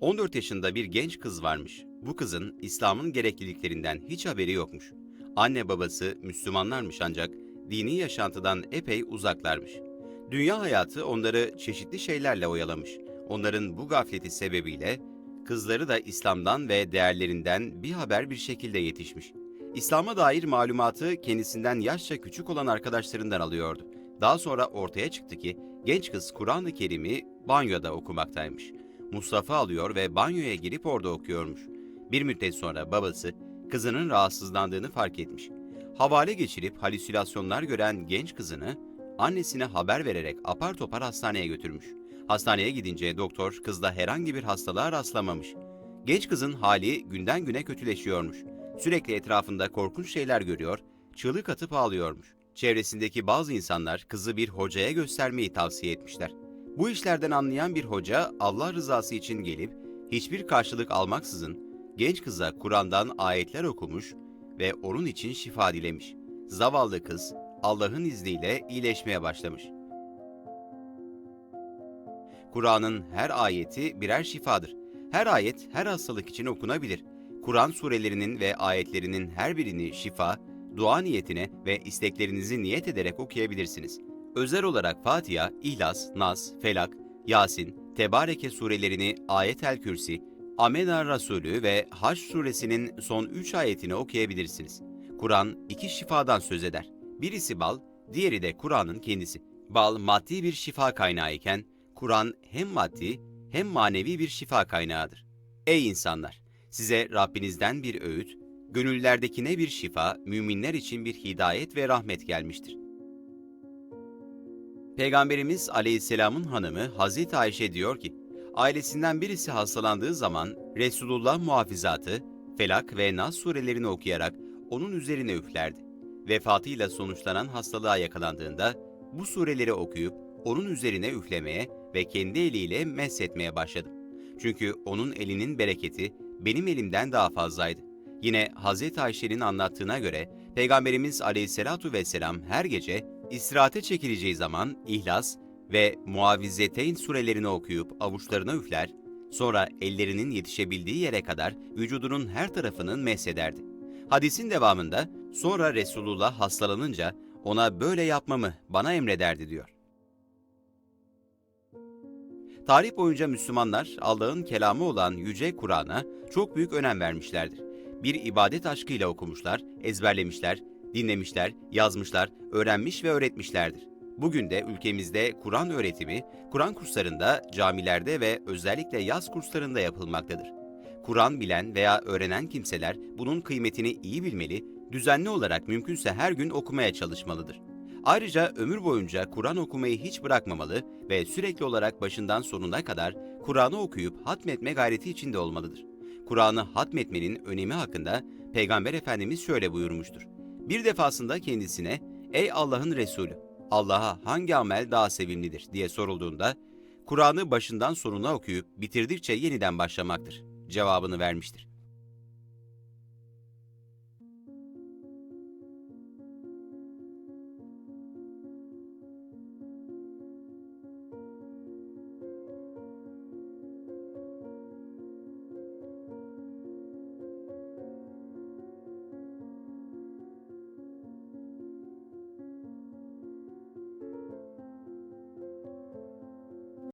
14 yaşında bir genç kız varmış. Bu kızın İslam'ın gerekliliklerinden hiç haberi yokmuş. Anne babası Müslümanlarmış ancak dini yaşantıdan epey uzaklarmış. Dünya hayatı onları çeşitli şeylerle oyalamış. Onların bu gafleti sebebiyle kızları da İslam'dan ve değerlerinden bir haber bir şekilde yetişmiş. İslam'a dair malumatı kendisinden yaşça küçük olan arkadaşlarından alıyordu. Daha sonra ortaya çıktı ki genç kız Kur'an-ı Kerim'i banyoda okumaktaymış. Mustafa alıyor ve banyoya girip orada okuyormuş. Bir müddet sonra babası kızının rahatsızlandığını fark etmiş. Havale geçirip halüsinasyonlar gören genç kızını annesine haber vererek apar topar hastaneye götürmüş. Hastaneye gidince doktor kızda herhangi bir hastalığa rastlamamış. Genç kızın hali günden güne kötüleşiyormuş. Sürekli etrafında korkunç şeyler görüyor, çığlık atıp ağlıyormuş. Çevresindeki bazı insanlar kızı bir hocaya göstermeyi tavsiye etmişler. Bu işlerden anlayan bir hoca Allah rızası için gelip hiçbir karşılık almaksızın genç kıza Kur'an'dan ayetler okumuş ve onun için şifa dilemiş. Zavallı kız Allah'ın izniyle iyileşmeye başlamış. Kur'an'ın her ayeti birer şifadır. Her ayet her hastalık için okunabilir. Kur'an surelerinin ve ayetlerinin her birini şifa, dua niyetine ve isteklerinizi niyet ederek okuyabilirsiniz. Özel olarak Fatiha, İhlas, Nas, Felak, Yasin, Tebareke surelerini Ayet-el Kürsi, Amena Rasulü ve Haç suresinin son 3 ayetini okuyabilirsiniz. Kur'an iki şifadan söz eder. Birisi bal, diğeri de Kur'an'ın kendisi. Bal maddi bir şifa kaynağı iken, Kur'an hem maddi hem manevi bir şifa kaynağıdır. Ey insanlar! Size Rabbinizden bir öğüt, gönüllerdekine bir şifa, müminler için bir hidayet ve rahmet gelmiştir. Peygamberimiz Aleyhisselam'ın hanımı Hazreti Ayşe diyor ki, ailesinden birisi hastalandığı zaman Resulullah muhafizatı, Felak ve Nas surelerini okuyarak onun üzerine üflerdi. Vefatıyla sonuçlanan hastalığa yakalandığında bu sureleri okuyup onun üzerine üflemeye ve kendi eliyle meshetmeye başladım. Çünkü onun elinin bereketi benim elimden daha fazlaydı. Yine Hz. Ayşe'nin anlattığına göre Peygamberimiz Aleyhisselatu vesselam her gece istirahate çekileceği zaman İhlas ve Muavizeteyn surelerini okuyup avuçlarına üfler, sonra ellerinin yetişebildiği yere kadar vücudunun her tarafının meshederdi. Hadisin devamında sonra Resulullah hastalanınca ona böyle yapmamı bana emrederdi diyor. Tarih boyunca Müslümanlar Allah'ın kelamı olan Yüce Kur'an'a çok büyük önem vermişlerdir. Bir ibadet aşkıyla okumuşlar, ezberlemişler, dinlemişler, yazmışlar, öğrenmiş ve öğretmişlerdir. Bugün de ülkemizde Kur'an öğretimi, Kur'an kurslarında, camilerde ve özellikle yaz kurslarında yapılmaktadır. Kur'an bilen veya öğrenen kimseler bunun kıymetini iyi bilmeli, düzenli olarak mümkünse her gün okumaya çalışmalıdır. Ayrıca ömür boyunca Kur'an okumayı hiç bırakmamalı ve sürekli olarak başından sonuna kadar Kur'an'ı okuyup hatmetme gayreti içinde olmalıdır. Kur'an'ı hatmetmenin önemi hakkında Peygamber Efendimiz şöyle buyurmuştur. Bir defasında kendisine, ''Ey Allah'ın Resulü, Allah'a hangi amel daha sevimlidir?'' diye sorulduğunda, Kur'an'ı başından sonuna okuyup bitirdikçe yeniden başlamaktır cevabını vermiştir.